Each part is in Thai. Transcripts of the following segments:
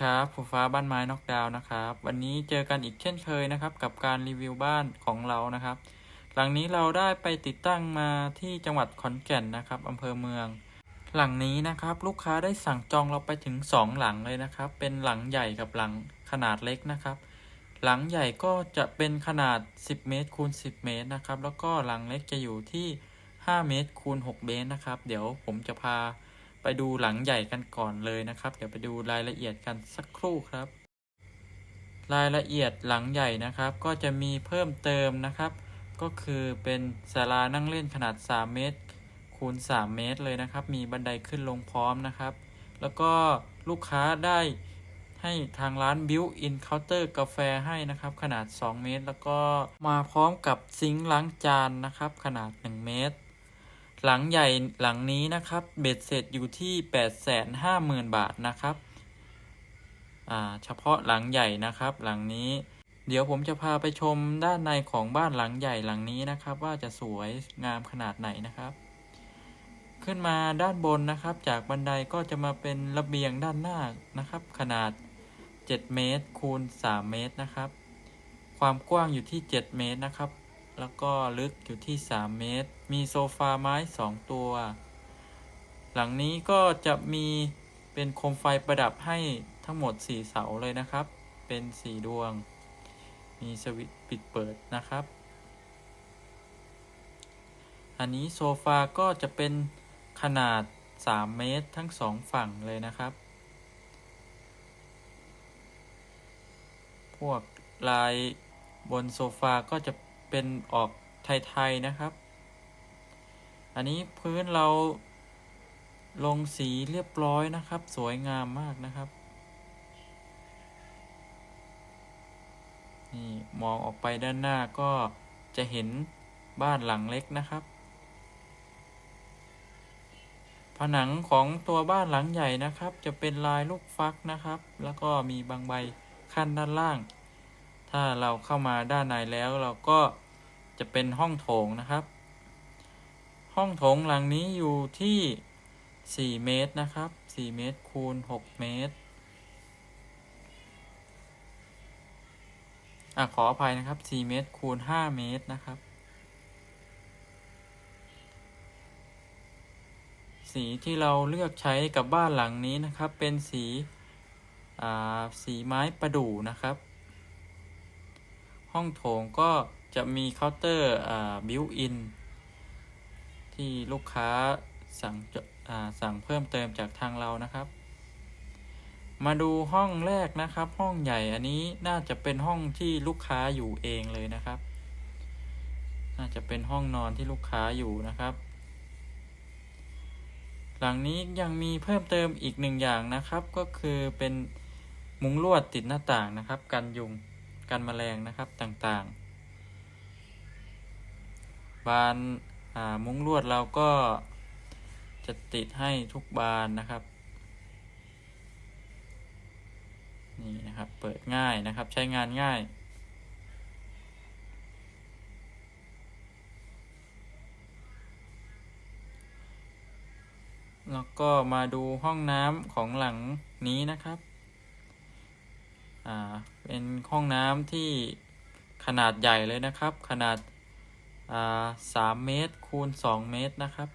ครับฟูฟ้าบ้านไม้นอกดาวน์นะครับ วันนี้เจอกันอีกเช่นเคยนะครับ กับการรีวิวบ้านของเรานะครับ หลังนี้เราได้ไปติดตั้งมาที่จังหวัดขอนแก่นนะครับอำเภอเมือง หลังนี้นะครับลูกค้าได้สั่งจองเราไปถึง 2 หลังเลยนะครับ เป็นหลังใหญ่กับหลังขนาดเล็กนะครับ หลังใหญ่ก็จะเป็นขนาด 10 เมตรคูณ 10 เมตรนะครับ แล้วก็หลังเล็กจะอยู่ที่ 5 เมตรคูณ 6 เมตรนะครับ เดี๋ยวผมจะพา ไปดูหลังใหญ่กันก่อนเลยนะครับ เดี๋ยวไปดูรายละเอียดกันสักครู่ครับ รายละเอียดหลังใหญ่นะครับ ก็จะมีเพิ่มเติมนะครับ ก็คือเป็นศาลานั่งเล่นขนาด 3 เมตร คูณ 3 เมตรเลยนะครับ มีบันไดขึ้นลงพร้อมนะครับ แล้วก็ลูกค้าได้ให้ทางร้าน Built in Counter กาแฟให้นะครับ ขนาด 2 เมตร แล้วก็มาพร้อมกับซิงค์ล้างจานนะครับ ขนาด 1 เมตร หลังใหญ่หลังนี้นะครับเบ็ดเสร็จอยู่ที่850,000บาทนะครับอ่าเฉพาะหลังใหญ่นะครับ หลังนี้ เดี๋ยวผมจะพาไปชมด้านในของบ้านหลังใหญ่หลังนี้นะครับ ว่าจะสวยงามขนาดไหนนะครับ ขึ้นมาด้านบนนะครับ จากบันไดก็จะมาเป็นระเบียงด้านหน้านะครับ ขนาด 7 เมตรคูณ 3 เมตรนะครับ ความกว้างอยู่ที่ 7 เมตรนะครับ แล้วก็ลึกอยู่ที่ 3 เมตร มีโซฟาไม้ 2 ตัว หลังนี้ก็จะมีเป็นโคมไฟประดับให้ทั้งหมด 4 เสาเลยนะครับ เป็น 4 ดวง มีสวิตช์ปิดเปิดนะครับ อันนี้โซฟาก็จะเป็นขนาด 3 เมตรทั้ง 2 ฝั่งเลยนะครับ พวกลายบนโซฟาก็จะ เป็นออกไทยๆนะครับ อันนี้พื้นเราลงสีเรียบร้อยนะครับ สวยงามมากนะครับ นี่มองออกไปด้านหน้าก็จะเห็นบ้านหลังเล็กนะครับ ผนังของตัวบ้านหลังใหญ่นะครับ จะเป็นลายลูกฟักนะครับ แล้วก็มีบางใบขั้นด้านล่าง ถ้าเราเข้ามาด้านในแล้วเราก็จะเป็นห้องโถงนะครับ ห้องโถงหลังนี้อยู่ที่ 4 เมตรนะครับ 4 เมตรคูณ 6 เมตรอะขออภัยนะครับ 4 เมตรคูณ 5 เมตรนะครับ สีที่เราเลือกใช้กับบ้านหลังนี้นะครับ เป็นสี อ่า สีไม้ประดู่นะครับ ห้องโถงก็จะมีเคาน์เตอร์บิวอินที่ลูกค้าสั่งจะอ่าสั่งเพิ่มเติมจากทางเรานะครับ มาดูห้องแรกนะครับ ห้องใหญ่อันนี้น่าจะเป็นห้องที่ลูกค้าอยู่เองเลยนะครับ น่าจะเป็นห้องนอนที่ลูกค้าอยู่นะครับ หลังนี้ยังมีเพิ่มเติมอีกหนึ่งอย่างนะครับ ก็คือเป็นมุ้งลวดติดหน้าต่างนะครับ กันยุง กันแมลงนะครับต่างๆ บานามุ้งลวดเราก็จะติดให้ทุกบานนะครับนี่นะครับ เปิดง่ายนะครับ ใช้งานง่าย แล้วก็มาดูห้องน้ำของหลังนี้นะครับ อ่าเป็นห้องน้ำที่ขนาดใหญ่เลยนะครับ ขนาดอ่าสามเมตรคูณสองเมตรนะครับ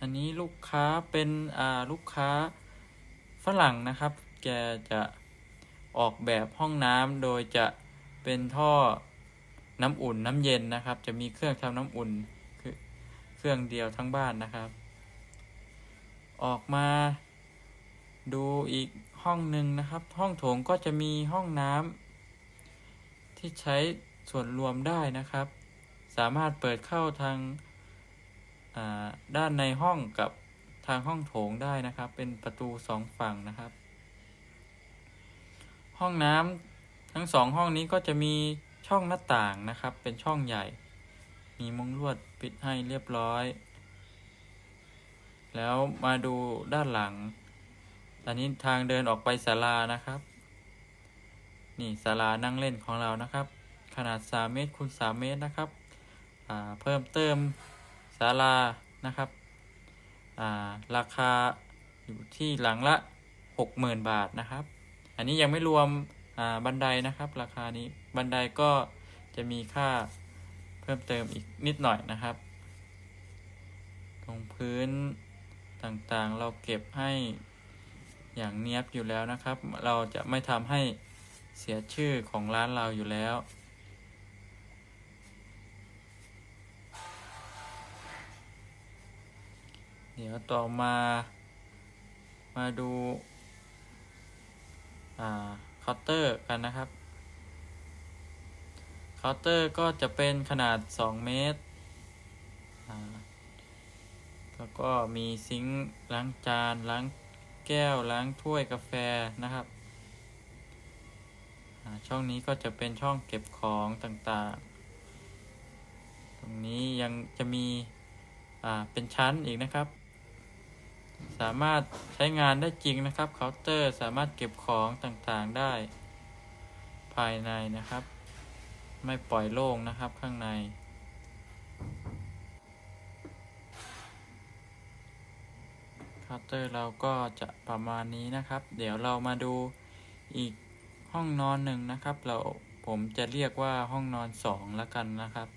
อันนี้ลูกค้าเป็นอ่าลูกค้าฝรั่งนะครับ แกจะออกแบบห้องน้ำโดยจะเป็นท่อน้ำอุ่นน้ำเย็นนะครับ จะมีเครื่องทำน้ำอุ่นคือเครื่องเดียวทั้งบ้านนะครับ ออกมา ดูอีกห้องหนึ่งนะครับ ห้องโถงก็จะมีห้องน้ำที่ใช้ส่วนรวมได้นะครับ สามารถเปิดเข้าทางาด้านในห้องกับทางห้องโถงได้นะครับ เป็นประตูสองฝั่งนะครับ ห้องน้ำทั้งสองห้องนี้ก็จะมีช่องหน้าต่างนะครับ เป็นช่องใหญ่ มีมุ้งลวดปิดให้เรียบร้อย แล้วมาดูด้านหลัง อันนี้ทางเดินออกไปศาลานะครับ นี่ศาลานั่งเล่นของเรานะครับ ขนาด 3 เมตรคูณ3เมตรนะครับเพิ่มเติมศาลานะครับาราคาอยู่ที่หลังละหกหมื่นบาทนะครับ อันนี้ยังไม่รวมบันไดนะครับ ราคานี้บันไดก็จะมีค่าเพิ่มเติมอีกนิดหน่อยนะครับ ตรงพื้นต่างๆเราเก็บให้ อย่างเนียบอยู่แล้วนะครับ เราจะไม่ทำให้เสียชื่อของร้านเราอยู่แล้ว เดี๋ยวต่อมา มาดูอาเคาน์เตอร์กันนะครับ เคาน์เตอร์ก็จะเป็นขนาด 2 เมตร แล้วก็มีซิงค์ล้างจานล้าง แก้วล้างถ้วยกาแฟนะครับ ช่องนี้ก็จะเป็นช่องเก็บของต่างๆ ตรงนี้ยังจะมีเป็นชั้นอีกนะครับ สามารถใช้งานได้จริงนะครับเคาน์เตอร์สามารถเก็บของต่างๆได้ภายในนะครับ ไม่ปล่อยโล่งนะครับข้างใน คาน์เตอร์เราก็จะประมาณนี้นะครับ เดี๋ยวเรามาดูอีกห้องนอนหนึ่งนะครับ เราผมจะเรียกว่าห้องนอนสองแล้วกันนะครับ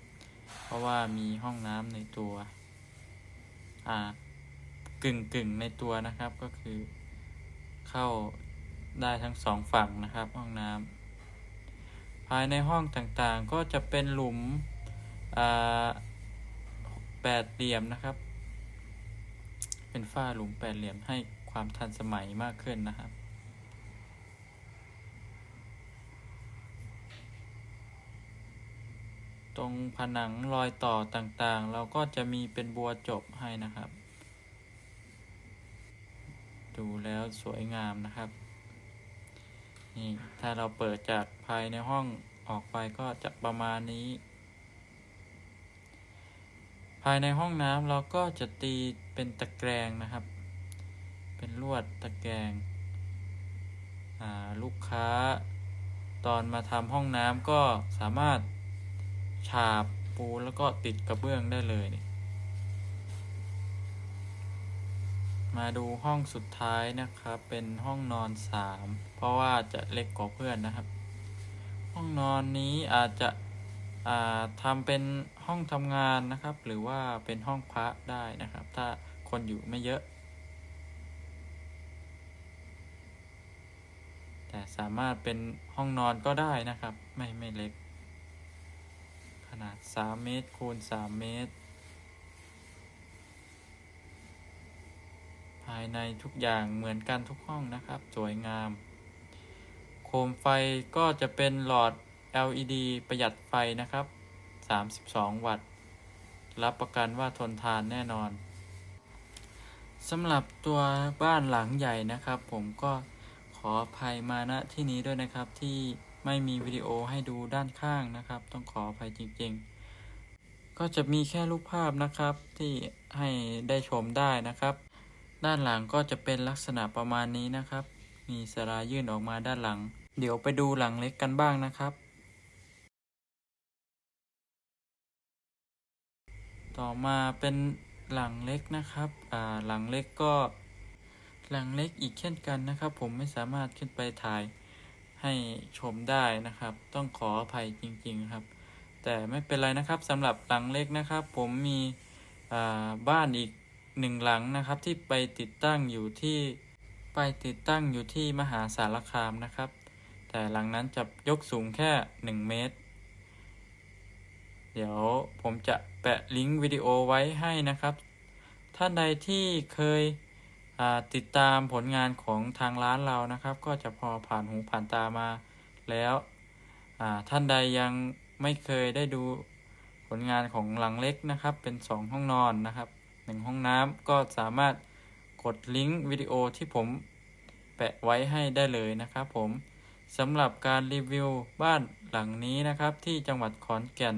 เพราะว่ามีห้องน้ำในตัว อ่ากึ่งกึ่งในตัวนะครับก็คือ เข้าได้ทั้งสองฝั่งนะครับ ห้องน้ำภายในห้องต่างๆก็จะเป็นหลุมอ่าแปดเหลี่ยมนะครับ เป็นฝ้าหลุมแปดเหลี่ยมให้ความทันสมัยมากขึ้นนะครับ ตรงผนังรอยต่อต่างๆ เราก็จะมีเป็นบัวจบให้นะครับ ดูแล้วสวยงามนะครับ นี่ถ้าเราเปิดจากภายในห้องออกไปก็จะประมาณนี้ ภายในห้องน้ำเราก็จะตี เป็นตะแกรงนะครับ เป็นลวดตะแกรงอ่าลูกค้าตอนมาทำห้องน้ำก็สามารถฉาบปูแล้วก็ติดกระเบื้องได้เลยนี่มาดูห้องสุดท้ายนะครับ เป็นห้องนอนสามเพราะว่าจะเล็กกว่าเพื่อนนะครับ ห้องนอนนี้อาจจะ ทำเป็นห้องทำงานนะครับ หรือว่าเป็นห้องพระได้นะครับ ถ้าคนอยู่ไม่เยอะ แต่สามารถเป็นห้องนอนก็ได้นะครับ ไม่ไม่เล็ก ขนาด 3 เมตรคูณ 3 เมตร ภายในทุกอย่างเหมือนกันทุกห้องนะครับ สวยงาม โคมไฟก็จะเป็นหลอด LED ประหยัดไฟนะครับ 32 วัตต์ รับประกันว่าทนทานแน่นอน สำหรับตัวบ้านหลังใหญ่นะครับ ผมก็ขออภัยมาณที่นี้ด้วยนะครับที่ไม่มีวิดีโอให้ดูด้านข้างนะครับ ต้องขออภัยจริงๆ ก็จะมีแค่รูปภาพนะครับที่ให้ได้ชมได้นะครับ ด้านหลังก็จะเป็นลักษณะประมาณนี้นะครับ มีสลายื่นออกมาด้านหลัง เดี๋ยวไปดูหลังเล็กกันบ้างนะครับ ต่อมาเป็นหลังเล็กนะครับอ่าหลังเล็กก็หลังเล็กอีกเช่นกันนะครับ ผมไม่สามารถขึ้นไปถ่ายให้ชมได้นะครับ ต้องขออภัยจริง ๆครับ แต่ไม่เป็นไรนะครับสำหรับหลังเล็กนะครับ ผมมีอ่าบ้านอีกหนึ่งหลังนะครับ ที่ไปติดตั้งอยู่ที่ไปติดตั้งอยู่ที่มหาสารคามนะครับ แต่หลังนั้นจะยกสูงแค่ 1 เมตร เดี๋ยวผมจะแปะลิงก์วิดีโอไว้ให้นะครับ ท่านใดที่เคยติดตามผลงานของทางร้านเรานะครับ ก็จะพอผ่านหูผ่านตามาแล้วท่านใดยังไม่เคยได้ดูผลงานของหลังเล็กนะครับ เป็น 2 ห้องนอนนะครับหนึ่งห้องน้ำก็สามารถกดลิงก์วิดีโอที่ผมแปะไว้ให้ได้เลยนะครับผมสำหรับการรีวิวบ้านหลังนี้นะครับ ที่จังหวัดขอนแก่น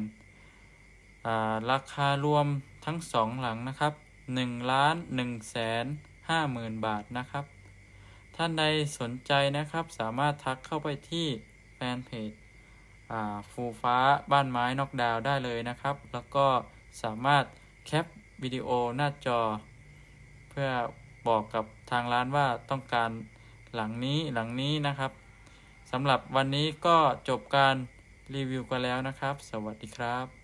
ราคารวมทั้งสองหลังนะครับ1ล้าน1แสน5หมื่นบาทนะครับ ท่านใดสนใจนะครับสามารถทักเข้าไปที่แฟนเพจฟูฟ้าบ้านไม้นอกดาวได้เลยนะครับ แล้วก็สามารถแคปวิดีโอหน้าจอ เพื่อบอกกับทางร้านว่าต้องการหลังนี้หลังนี้นะครับสำหรับวันนี้ก็จบการรีวิวกันแล้วนะครับ สวัสดีครับ